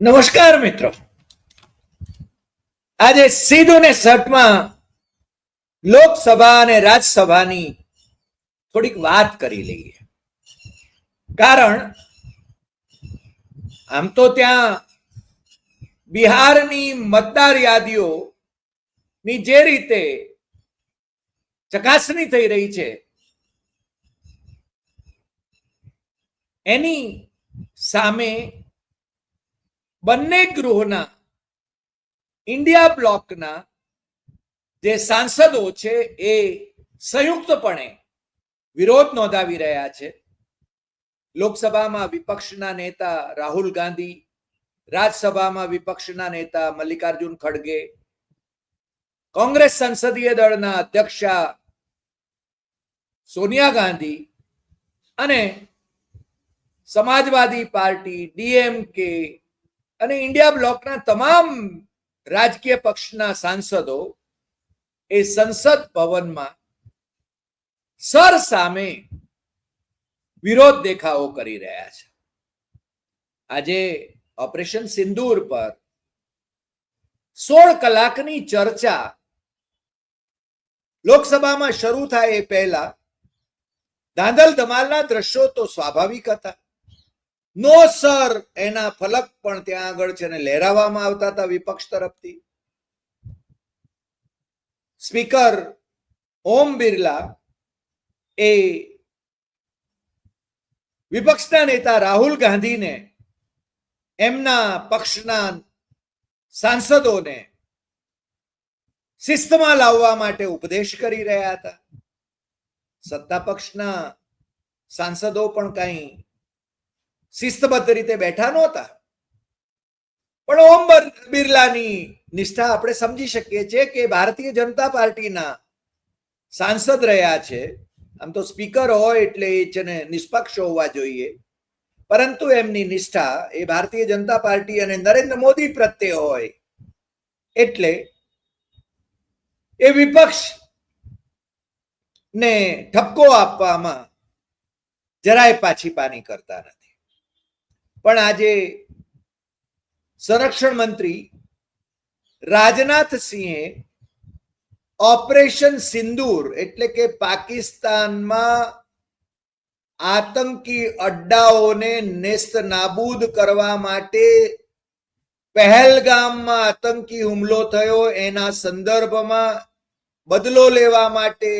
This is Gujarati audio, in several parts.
નમસ્કાર મિત્રો. આજે સીધું ને સટમાં લોકસભા અને રાજ્યસભાની થોડીક વાત કરી લઈએ. કારણ આમ તો ત્યાં બિહારની મતદાર યાદીઓ ની જે રીતે ચકાસણી થઈ રહી છે, એની સામે બંને ગૃહના, ઇન્ડિયા બ્લોકના જે સાંસદો છે એ સંયુક્તપણે વિરોધ નોંધાવી રહ્યા છે. લોકસભામાં વિપક્ષના નેતા રાહુલ ગાંધી, રાજ્યસભામાં વિપક્ષના નેતા મલ્લિકાર્જુન ખડગે, કોંગ્રેસ સંસદીય દળના અધ્યક્ષા સોનિયા ગાંધી અને સમાજવાદી પાર્ટી ડીએમકે અને ઇન્ડિયા બ્લોકના તમામ રાજકીય પક્ષના સાંસદો એ સંસદ ભવનમાં સર સામે વિરોધ દેખાવો કરી રહ્યા છે. આજે ઓપરેશન સિંદૂર પર સોળ કલાકની ચર્ચા લોકસભામાં શરૂ થાય એ પહેલા ધાંધલ ધમાલના દ્રશ્યો તો સ્વાભાવિક હતા. નો સર, એના ફલક પણ ત્યાં આગળ છે ને લહેરાવવામાં આવતા હતા વિપક્ષ તરફથી. સ્પીકર ઓમ બિરલા એ વિપક્ષના નેતા રાહુલ ગાંધીને એમના પક્ષના સાંસદોને શિસ્તમાં લાવવા માટે ઉપદેશ કરી રહ્યા હતા. સત્તા પક્ષના સાંસદો પણ કઈ શિસ્તબદ્ધ રીતે બેઠા નહોતા. પણ ઓમ બિરલાની નિષ્ઠા આપણે સમજી શકીએ છીએ કે ભારતીય જનતા પાર્ટીના સાંસદ રહ્યા છે. આમ તો સ્પીકર હોય એટલે એ છે ને નિષ્પક્ષ હોવા જોઈએ. પરંતુ એમની નિષ્ઠા એ ભારતીય જનતા પાર્ટી અને નરેન્દ્ર મોદી પ્રત્યે હોય એટલે એ વિપક્ષ ને ઠપકો આપવામાં જરાય પાછી પાની કરતા નથી. પણ આજે સંરક્ષણ મંત્રી રાજનાથ સિંહે ઓપરેશન સિંદૂર એટલે કે પાકિસ્તાનમાં આતંકી અડ્ડાઓને નેસ્ત નાબૂદ કરવા માટે પહેલગામમાં આતંકી હુમલો થયો. એના સંદર્ભમાં બદલો લેવા માટે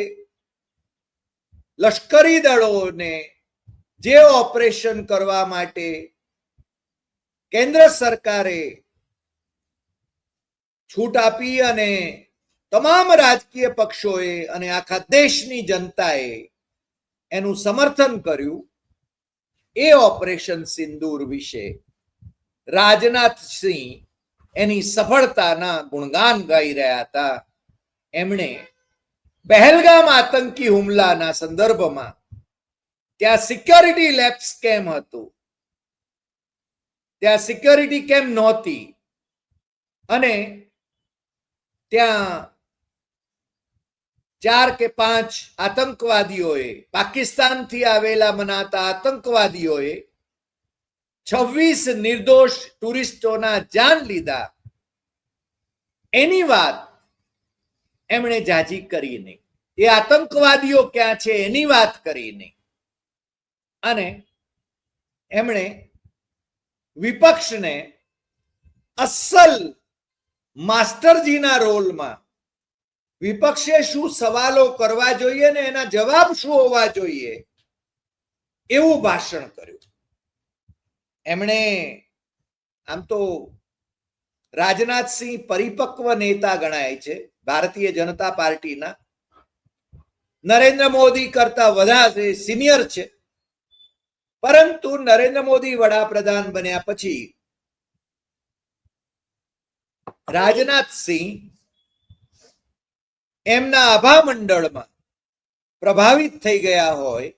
લશ્કરી દળોને જે ઓપરેશન કરવા માટે કેન્દ્ર સરકારે છૂટ આપી અને તમામ રાજકીય પક્ષોએ અને આખા દેશની જનતાએ એનું સમર્થન કર્યું એ ઓપરેશન સિંદૂર વિશે. રાજનાથ સિંહ એની સફળતાના ગુણગાન ગાઈ રહ્યા હતા. એમણે પહેલગામ આતંકી હુમલાના સંદર્ભમાં ત્યાં સિક્યોરિટી લેબ કેમ હતું. ત્યાં સિક્યોરિટી કેમ નહોતી? અને ત્યાં ચાર કે પાંચ આતંકવાદીઓએ, પાકિસ્તાનથી આવેલા મનાતા આતંકવાદીઓએ છવ્વીસ નિર્દોષ ટુરિસ્ટોના જાન લીધા. એની વાત એમણે જાજી કરી નહીં. એ આતંકવાદીઓ ક્યાં છે એની વાત કરી નહીં. અને એમણે વિપક્ષને અસલ માસ્ટરજીના રોલમાં વિપક્ષે શું સવાલો કરવા જોઈએ ને એના જવાબ શું હોવા જોઈએ એવું ભાષણ કર્યું. એમણે આમ તો રાજનાથસિંહ પરિપક્વ નેતા ગણાય છે, ભારતીય જનતા પાર્ટીના. નરેન્દ્ર મોદી કરતા વધારે સિનિયર છે. પરંતુ નરેન્દ્ર મોદી વડાપ્રધાન બન્યા પછી રાજનાથસિંહ એમના આભા મંડળમાં પ્રભાવિત થઈ ગયા હોય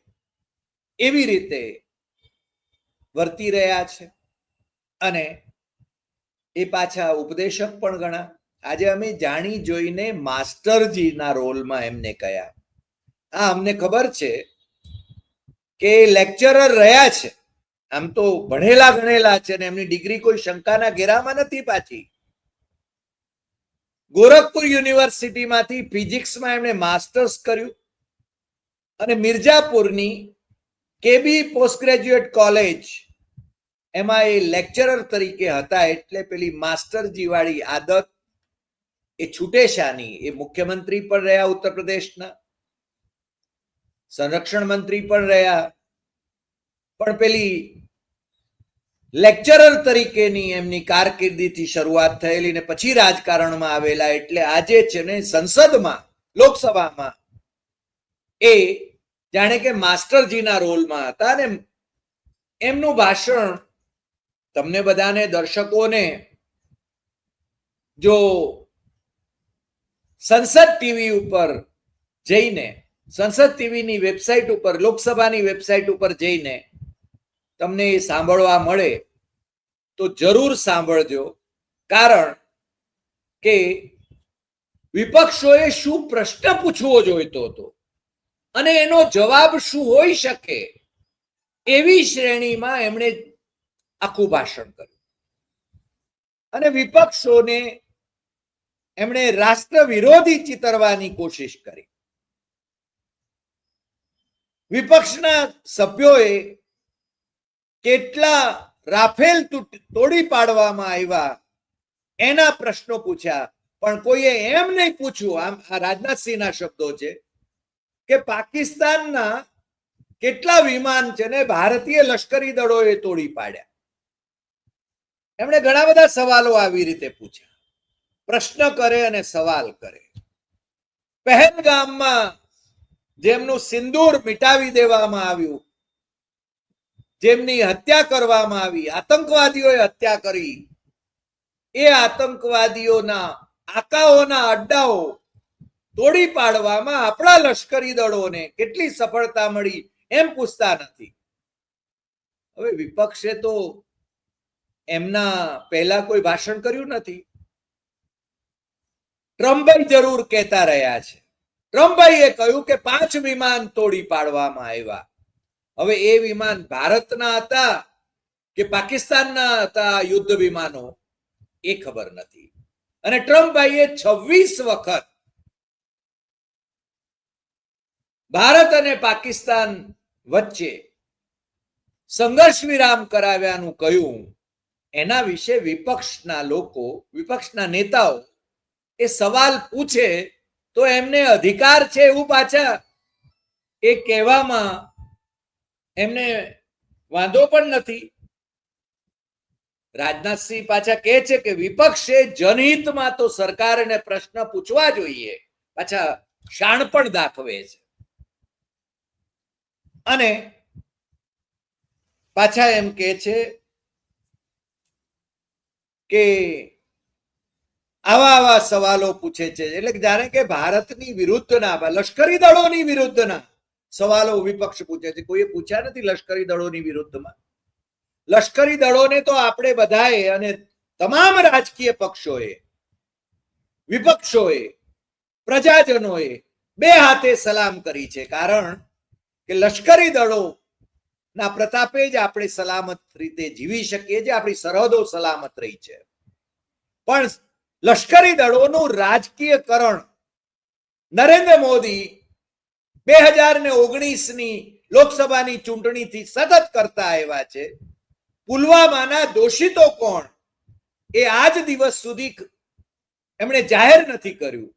એવી રીતે વર્તી રહ્યા છે. અને એ પાછા ઉપદેશક પણ ગણા આજે અમે જાણી જોઈને માસ્ટરજીના રોલમાં એમને કયા. આ અમને ખબર છે કે લેક્ચરર રહ્યા છે. આમ તો ભણેલા ગણેલા છે ને એમની ડિગ્રી કોઈ શંકાના ઘેરામાં નથી પાછી. ગોરખપુર યુનિવર્સિટીમાંથી ફિઝિક્સમાં એમણે માસ્ટર્સ કર્યું. અને મિર્જાપુરની કેબી પોસ્ટ ગ્રેજ્યુએટ કોલેજ એમાં એ લેક્ચરર તરીકે હતા એટલે પેલી માસ્ટરજી વાળી આદત એ છૂટેશાની. એ મુખ્યમંત્રી પણ રહ્યા ઉત્તર પ્રદેશના. સંરક્ષણ મંત્રી પણ રહ્યા. પણ પેલી લેક્ચરર તરીકેની એમની કારકિર્દીથી શરૂઆત થયેલી ને પછી રાજકારણમાં આવેલા એટલે આજે છે ને સંસદમાં, લોકસભામાં એ જાણે કે માસ્ટરજીના રોલમાં હતા ને એમનું ભાષણ તમને બધાને દર્શકોને જો સંસદ ટીવી ઉપર જઈને સંસદ ટીવીની વેબસાઇટ ઉપર, લોકસભાની વેબસાઇટ ઉપર જઈને તમને એ સાંભળવા મળે તો જરૂર સાંભળજો. કારણ કે વિપક્ષોએ શું પ્રશ્ન પૂછવો જોઈતો હતો અને એનો જવાબ શું હોઈ શકે એવી શ્રેણીમાં એમણે આખું ભાષણ કર્યું. અને વિપક્ષોને એમણે રાષ્ટ્ર વિરોધી ચિતરવાની કોશિશ કરી. વિપક્ષના સભ્યોએ કેટલા રાફેલ તોડી પાડવામાં આવ્યા એના પ્રશ્નો પૂછ્યા. પણ કોઈએ એમ નહીં પૂછ્યું, આમ આ રાજનાથસિંહના શબ્દો છે, કે પાકિસ્તાનના કેટલા વિમાન છે ને ભારતીય લશ્કરી દળોએ તોડી પાડ્યા. એમણે ઘણા બધા સવાલો આવી રીતે પૂછ્યા. પ્રશ્ન કરે અને સવાલ કરે. પહેલગામમાં જેમનું સિંદૂર મિટાવી દેવામાં આવ્યું, જેમની હત્યા કરવામાં આવી, આતંકવાદીઓએ હત્યા કરી. એ આતંકવાદીઓના આકાઓના અડ્ડાઓ તોડી પાડવામાં આપણા લશ્કરી દળોને કેટલી સફળતા મળી એમ પૂછતા નથી. હવે વિપક્ષે તો એમના પહેલા કોઈ ભાષણ કર્યું નથી. ટ્રમ્પ જરૂર કહેતા રહ્યા છે. ટ્રમ્પભાઈએ કહ્યું કે પાંચ વિમાન તોડી પાડવામાં આવ્યા. હવે એ વિમાન ભારતના હતા કે પાકિસ્તાનના હતા યુદ્ધ વિમાનો? એ ખબર નથી. અને ટ્રમ્પભાઈએ છવ્વીસ વખત ભારત અને પાકિસ્તાન વચ્ચે સંઘર્ષ વિરામ કરાવ્યાનું કહ્યું. એના વિશે વિપક્ષના લોકો, વિપક્ષના નેતાઓ એ સવાલ પૂછે તો એમને અધિકાર છે એવું પાછા એ કહેવામાં એમને વાંધો પણ નથી. રાજનાથસિંહ પાછા કહે છે કે વિપક્ષે જનહિતમાં તો સરકારને પ્રશ્ન પૂછવા જોઈએ. પાછા શાણ પણ દાખવે છે. અને પાછા એમ કે છે કે આવા આવા સવાલો પૂછે છે. એટલે જાણે કે ભારતની વિરુદ્ધના લશ્કરી દળોની વિરુદ્ધના સવાલો વિપક્ષ પૂછે છે. કોઈએ પૂછ્યા નથી લશ્કરી દળોની વિરુદ્ધમાં? લશ્કરી દળોને તો આપણે બધાએ અને તમામ રાજકીય પક્ષોએ, વિપક્ષોએ, પ્રજાજનોએ બે હાથે સલામ કરી છે. કારણ કે લશ્કરી દળો ના પ્રતાપે જ આપણે સલામત રીતે જીવી શકીએ છીએ. આપણી સરહદો સલામત રહી છે. પણ લશ્કરી દળોનું રાજકીયકરણ. નરેન્દ્ર મોદી બે હજાર ને ઓગણીસની લોકસભાની ચૂંટણીથી સતત કરતા આવ્યા છે. પુલવામાના દોષિતો કોણ? એ આજ દિવસ સુધી એમણે જાહેર નથી કર્યું.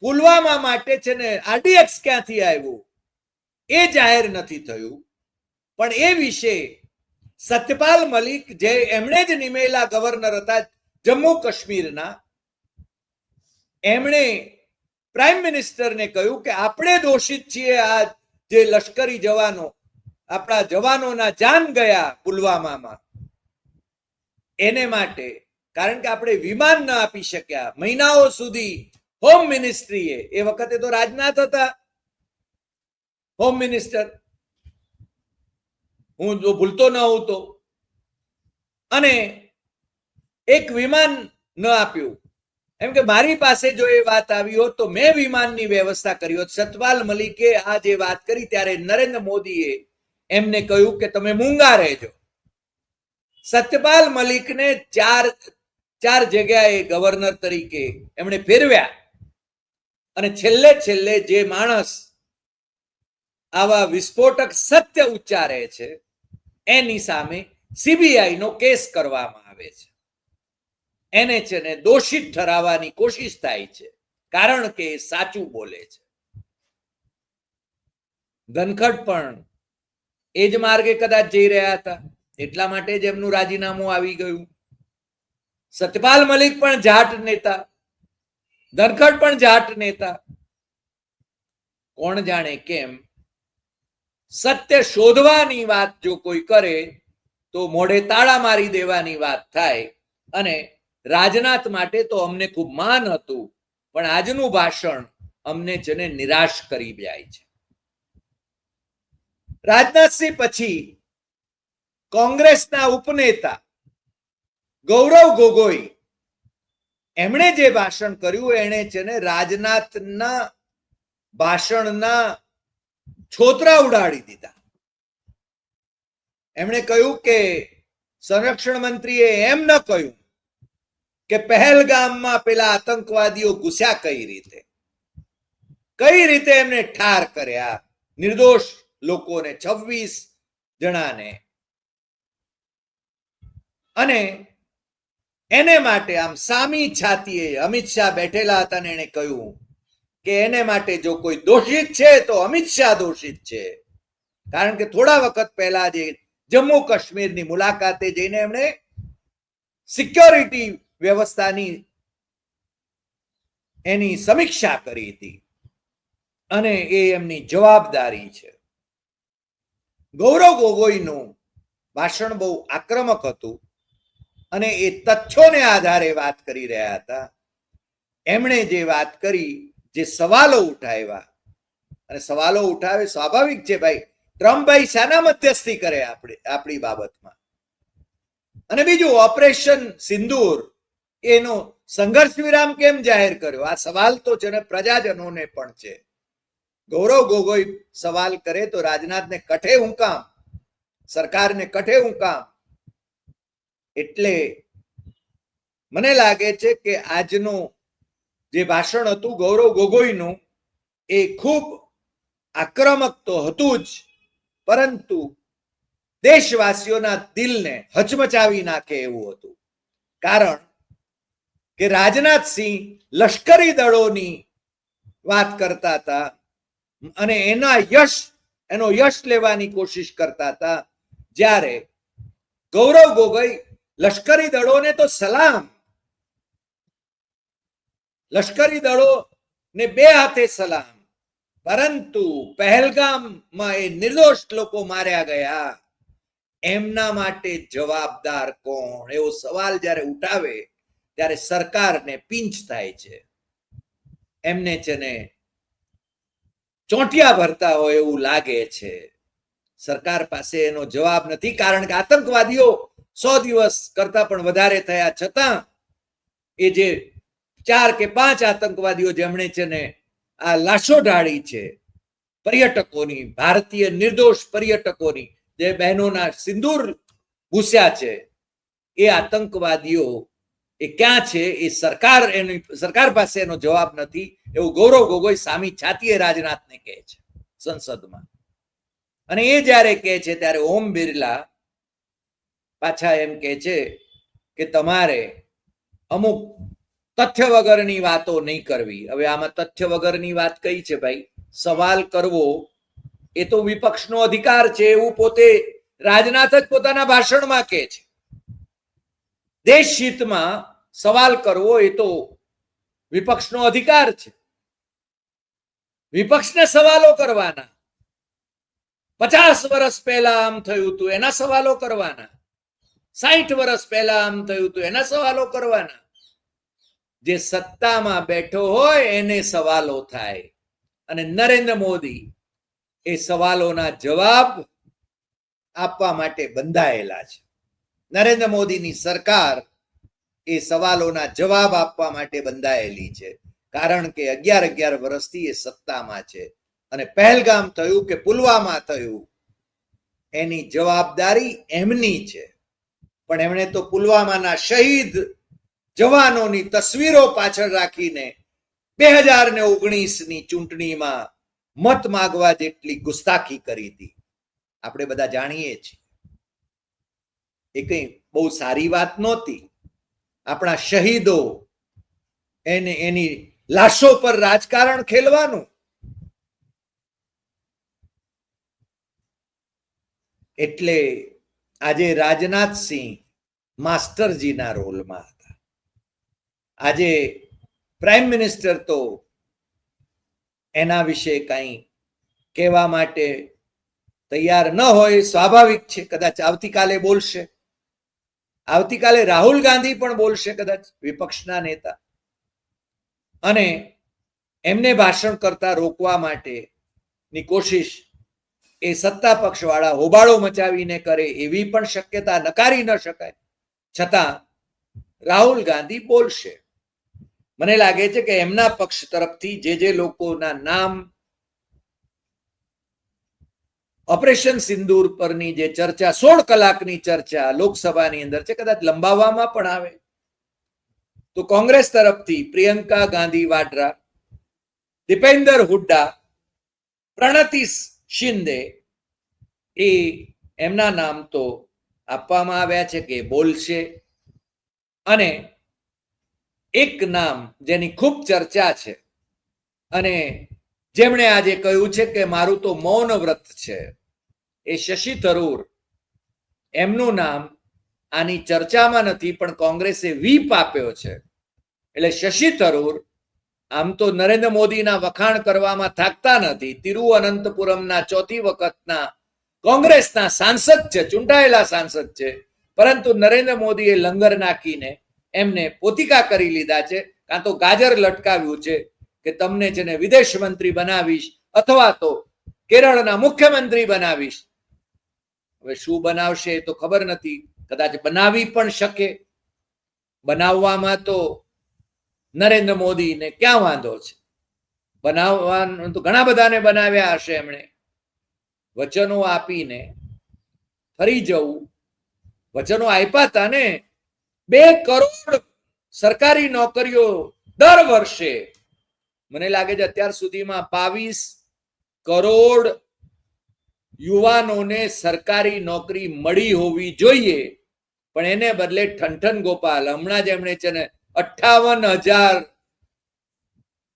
પુલવામા માટે છે ને આરડીએક્સ ક્યાંથી આવ્યું? એ જાહેર નથી થયું. પણ એ વિશે સત્યપાલ મલિક જે એમણે જ નિમેલા ગવર્નર હતા જમ્મુ કાશ્મીરના એમણે પ્રાઇમ મિનિસ્ટરને કહ્યું કે આપણે દોષિત છીએ આ જે લશ્કરી જવાનો, આપણા જવાનોના જાન ગયા પુલવામામાં. એને માટે, કારણ કે આપણે વિમાન ન આપી શક્યા, મહિનાઓ સુધી હોમ મિનિસ્ટ્રીએ, એ વખતે તો રાજનાથ હતા. હોમ મિનિસ્ટર, હું જો ભૂલતો ન હોઉં તો. અને એક વિમાન ન આપ્યું. એમ કે મારી પાસે જો એ વાત આવી હોત તો મેં વિમાનની વ્યવસ્થા કરી હોત. સતપાલ મલિકે આ જે વાત કરી ત્યારે નરેન્દ્ર મોદીએ એમને કહ્યું કે તમે મૂંગા રહેજો. સત્યપાલ મલિકને ચાર ચાર જગ્યાએ ગવર્નર તરીકે એમણે ફેરવ્યા. અને છેલ્લે છેલ્લે જે માણસ આવા વિસ્ફોટક સત્ય ઉચ્ચારે છે, એની સામે સીબીઆઈ નો કેસ કરવામાં આવે છે. એને છે ને દોષિત ઠરાવવાની કોશિશ થાય છે. કારણ કે સાચું બોલે છે. ધનખટ પણ એ જ માર્ગે કદાચ જઈ રહ્યા હતા. એટલા માટે જ એમનું રાજીનામું આવી ગયું. સતપાલ મલિક પણ જાટ નેતા. ધનખટ પણ જાટ નેતા. કોણ જાણે કેમ? સત્ય શોધવાની વાત જો કોઈ કરે, તો મોઢે તાળા મારી દેવાની વાત થાય અને રાજનાથ માટે તો અમને ખૂબ માન હતું, પણ આજનું ભાષણ અમને જેને નિરાશ કરી જાય છે. રાજનાથસિંહ પછી કોંગ્રેસના ઉપનેતા ગૌરવ ગોગોઈ એમણે જે ભાષણ કર્યું, એણે છે ને રાજનાથના ભાષણના છોતરા ઉડાડી દીધા. એમણે કહ્યું કે સંરક્ષણ મંત્રીએ એમ ન કહ્યું કે પહેલગામમાં પેલા આતંકવાદીઓ ઘુસ્યા કઈ રીતે? કઈ રીતે એમને ઠાર કર્યા? નિર્દોષ લોકોને છવ્વીસ જણાને. અને એને માટે આમ સામી છાતીએ અમિત શાહ બેઠેલા હતા ને એને કહ્યું કે એને માટે જો કોઈ દોષિત છે, તો અમિત શાહ દોષિત છે. કારણ કે થોડા વખત પહેલા જે જમ્મુ કાશ્મીરની મુલાકાતે જઈને એમણે સિક્યોરિટી વ્યવસ્થાની એની સમીક્ષા કરી હતી. અને એ એમની જવાબદારી છે. ગૌરવ ગોગોઈનું ભાષણ બહુ આક્રમક હતું અને એ તથ્યોને આધારે વાત કરી રહ્યા હતા. એમણે જે વાત કરી, જે સવાલો ઉઠાવ્યા, અને સવાલો ઉઠાવે સ્વાભાવિક છે ભાઈ ટ્રમ્પભાઈ શાના મધ્યસ્થી કરે આપણે, આપણી બાબતમાં. અને બીજું, ઓપરેશન સિંદૂર એનો સંઘર્ષ વિરામ કેમ જાહેર કર્યો? આ સવાલ તો છે ને પ્રજાજનોને પણ છે. ગૌરવ ગોગોઈ સવાલ કરે તો રાજનાથને કઠે હું કામ સરકારને કઠે હું કામ એટલે મને લાગે છે કે આજનું જે ભાષણ હતું ગૌરવ ગોગોઈનું, એ ખૂબ આક્રમક તો હતું જ, પરંતુ દેશવાસીઓના દિલને હચમચાવી નાખે એવું હતું. કારણ કે રાજનાથસિંહ લશ્કરી દળોની વાત કરતા હતા અને એના યશ, એનો યશ લેવાની કોશિશ કરતા હતા. જ્યારે ગૌરવ ગોગોઈ લશ્કરી દળોને તો સલામ. લશ્કરી દળો ને બે હાથે સલામ. પરંતુ પહેલગામમાં એ નિર્દોષ લોકો માર્યા ગયા. એમના માટે જવાબદાર કોણ? એવો સવાલ જ્યારે ઉઠાવે ત્યારે સરકારને પિંચ થાય છે. એમને છે ને ચોંટિયા ભરતા હોય એવું લાગે છે. સરકાર પાસે એનો જવાબ નથી કારણ કે આતંકવાદીઓ સો દિવસ કરતા પણ વધારે થયા છતાં એ જે ચાર કે પાંચ આતંકવાદીઓ જેમણે છે ને આ લાશો ઢાળી છે, પર્યટકોની, ભારતીય નિર્દોષ પર્યટકોની જે બહેનોના સિંદૂર ઘૂસ્યા છે, એ આતંકવાદીઓ એ ક્યાં છે? એ સરકાર એની, સરકાર પાસે એનો જવાબ નથી. એવું ગૌરવ ગોગોઈ સામી છાતીએ રાજનાથને કહે છે સંસદમાં. અને એ જ્યારે કહે છે, ત્યારે ઓમ બિરલા પાછા એમ કહે છે કે તમારે અમુક તથ્ય વગરની વાતો નહીં કરવી. હવે આમાં તથ્ય વગરની વાત કઈ છે ભાઈ? સવાલ કરવો એ તો વિપક્ષનો અધિકાર છે. એવું પોતે રાજનાથ જ પોતાના ભાષણમાં કહે છે. દેશ હિતમાં સવાલ કરવો એ તો વિપક્ષનો અધિકાર છે. વિપક્ષને સવાલો કરવાના. પચાસ વર્ષ પહેલા આમ થયું હતું એના સવાલો કરવાના. સાહીઠ વર્ષ પહેલા આમ થયું હતું એના સવાલો કરવાના. જે સત્તામાં બેઠો હોય એને સવાલો થાય. અને નરેન્દ્ર મોદી એ સવાલોના જવાબ આપવા માટે બંધાયેલા છે. નરેન્દ્ર મોદીની સરકાર એ સવાલોના જવાબ આપવા માટે બંધાયેલી છે. કારણ કે અગિયાર અગિયાર વર્ષથી એ સત્તામાં છે. અને પહેલગામ થયું કે પુલવામા થયું, એની જવાબદારી એમની છે. પણ એમણે તો પુલવામાના શહીદ જવાનોની તસવીરો પાછળ રાખીને બે હજાર ને ઓગણીસની ચૂંટણીમાં મત માગવા જેટલી ગુસ્તાખી કરી હતી. આપણે બધા જાણીએ છીએ. એ કઈ બહુ સારી વાત નહોતી. આપણા શહીદો એને એની લાશો પર રાજકારણ ખેલવાનું. એટલે આજે રાજનાથસિંહ માસ્ટરજીના રોલમાં હતા. આજે પ્રાઇમ મિનિસ્ટર તો એના વિશે કંઈ કહેવા માટે તૈયાર ન હોય, સ્વાભાવિક છે, કદાચ આવતીકાલે બોલશે. આવતીકાલે રાહુલ ગાંધી પણ બોલશે કદાચ, વિપક્ષના નેતા. અને એમને ભાષણ કરતા રોકવા માટેની કોશિશ એ સત્તા પક્ષ વાળા હોબાળો મચાવીને કરે એવી પણ શક્યતા નકારી ન શકાય. છતાં રાહુલ ગાંધી બોલશે. મને લાગે છે કે એમના પક્ષ તરફથી જે જે લોકોના નામ ઓપરેશન સિંદૂર પરની જે ચર્ચા, સોળ કલાકની ચર્ચા લોકસભાની અંદર છે, કદાચ લંબાવવામાં પણ આવે. તો કોંગ્રેસ તરફથી પ્રિયંકા ગાંધી વાડ્રા, દીપેન્દર હુડ્ડા પ્રણતિ શિંદે, એ એમના નામ તો આપવામાં આવ્યા છે કે બોલશે. અને એક નામ જેની ખૂબ ચર્ચા છે, અને જેમણે આજે કહ્યું છે કે મારું તો મૌન વ્રત છે, એ શશી થરૂર, એમનું નામ આની ચર્ચામાં નથી, પણ કોંગ્રેસે વીપ આપ્યો છે. એટલે શશી થરૂર આમ તો નરેન્દ્ર મોદીના વખાણ કરવામાં થાકતા નથી. તિરુઅનંતપુરમના ચોથી વખતના કોંગ્રેસના સાંસદ છે, ચૂંટાયેલા સાંસદ છે. પરંતુ નરેન્દ્ર મોદીએ લંગર નાખીને એમને પોતિકા કરી લીધા છે. કાં તો ગાજર લટકાવ્યું છે કે તમને છે ને વિદેશ મંત્રી બનાવીશ અથવા તો કેરળના મુખ્યમંત્રી બનાવીશ. હવે શું બનાવશે એ તો ખબર નથી. કદાચ બનાવી પણ શકે. બનાવવામાં તો નરેન્દ્ર મોદીને ક્યાં વાંધો છે? બનાવવાનું તો ઘણા બધાને બનાવ્યા હશે એમણે. વચનો આપીને ફરી જવું. વચનો આપ્યા હતા ને, બે કરોડ સરકારી નોકરીઓ દર વર્ષે મને લાગે છે અત્યાર સુધીમાં બાવીસ કરોડ યુવાનોને સરકારી નોકરી મળી હોવી જોઈએ. પણ એને બદલે ઠંઠન ગોપાલ, હમણાં જ એમણે છે ને અઠાવન હજાર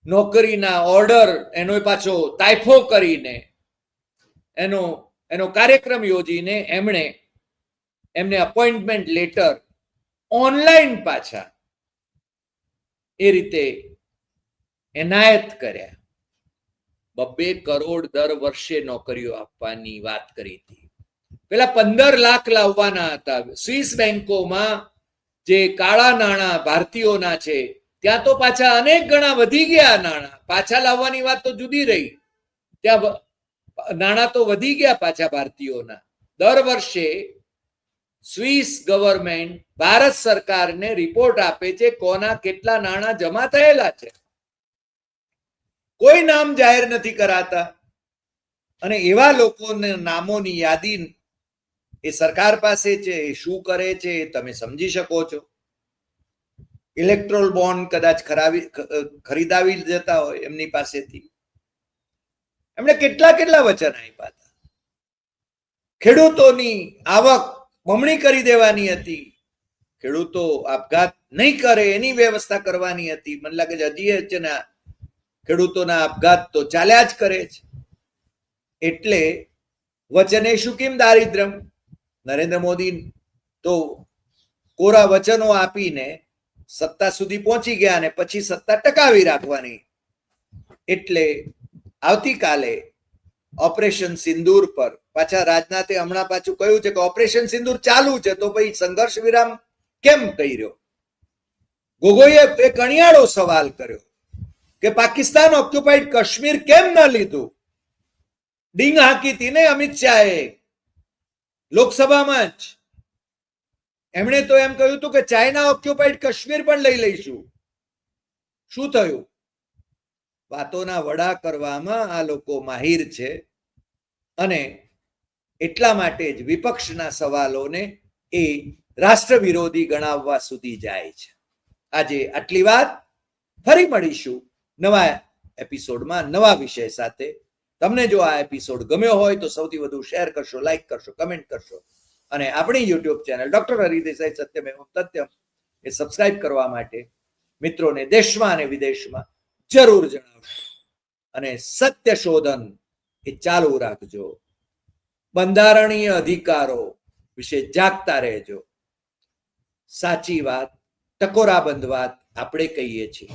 નોકરીના ઓર્ડર એનો પાછો તાયફો કરીને એનો એનો કાર્યક્રમ યોજીને એમણે એમને અપોઇન્ટમેન્ટ લેટર ઓનલાઈન પાછા એ રીતે એનાયત કર્યા. બબ્બે કરોડ દર વર્ષે નોકરીઓ આપવાની વાત કરી હતી. પેલા પંદર લાખ લાવવાના હતા. સ્વિસ બેંકોમાં જે કાળા નાણાં ભારતીયોના છે, ત્યાં તો પાછા અનેક ગણા વધી ગયા નાણાં. પાછા લાવવાની વાત તો જુદી રહી. ત્યાં નાણા તો વધી ગયા પાછા ભારતીયોના. દર વર્ષે સ્વિસ ગવર્મેન્ટ ભારત સરકારને રિપોર્ટ આપે છે કોના કેટલા નાણાં જમા થયેલા છે. કોઈ નામ જાહેર નથી કરાતા. અને એવા લોકોને નામોની યાદી એ સરકાર પાસે છે, એ શું કરે છે, એ તમે સમજી શકો છો. ઇલેક્ટ્રોલ બોન્ડ કદાચ ખરાવી ખરીદાવી જતા હોય એમની પાસેથી. એમણે કેટલા કેટલા વચન આપ્યા હતા. ખેડૂતોની આવક બમણી કરી દેવાની હતી. ખેડૂતો આપઘાત નહીં કરે એની વ્યવસ્થા કરવાની હતી. મને લાગે છે હજી છે ને ખેડૂતોના આપઘાત તો ચાલ્યા જ કરે છે. એટલે વચને શું કેમ દારિદ્રમ નરેન્દ્ર મોદી તો કોરા વચનો આપીને સત્તા સુધી પહોંચી ગયા અને પછી સત્તા ટકાવી રાખવાની. એટલે આવતીકાલે ઓપરેશન સિંદૂર પર પાછા રાજનાથે હમણાં પાછું કહ્યું છે કે ઓપરેશન સિંદૂર ચાલુ છે તો પછી સંઘર્ષ વિરામ કેમ કર્યો? ગોગોઈએ એક અણિયાળો સવાલ કર્યો. કે પાકિસ્તાન ઓક્યુપાઈડ કાશ્મીર કેમ ન લીધું? ડીંગ હાકી હતી ને અમિત શાહે. લોકસભામાં જ. એમણે તો એમ કહ્યું હતું કે ચાઇના ઓક્યુપાઈડ કાશ્મીર પણ લઈ લઈશું. શું થયું? વાતોના વડા કરવામાં આ લોકો માહિર છે અને એટલા માટે જ વિપક્ષના સવાલોને એ રાષ્ટ્ર વિરોધી ગણાવવા સુધી જાય છે. આજે આટલી વાત. ફરી મળીશું. નવા એપિસોડમાં નવા વિષય સાથે. તમને જો આ એપિસોડ ગમ્યો હોય તો સૌથી વધુ શેર કરશો, લાઈક કરશો, કમેન્ટ કરશો. અને આપણી YouTube channel doctor Haridesai Satyam Evam Tathyam એ સબસ્ક્રાઇબ કરવા માટે મિત્રોને દેશમાં અને વિદેશમાં જરૂર જણાવશો. અને સત્ય શોધન એ ચાલુ રાખજો. બંધારણીય અધિકારો વિશે જાગતા રહેજો. સાચી વાત, ટકોરાબંધ વાત આપણે કહીએ છીએ.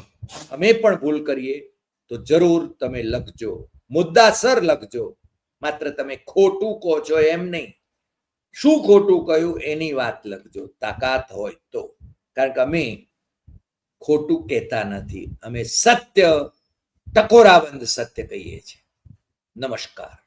અમે પણ ભૂલ કરીએ, તો જરૂર તમે લખજો. મુદ્દાસર લખજો. માત્ર તમે ખોટું કહો છો એમ નહીં. શું ખોટું કહ્યું એની વાત લખજો. તાકાત હોય તો. કારણ કે અમે ખોટું કહેતા નથી. અમે સત્ય ટકોરાબંધ સત્ય કહીએ છીએ. નમસ્કાર.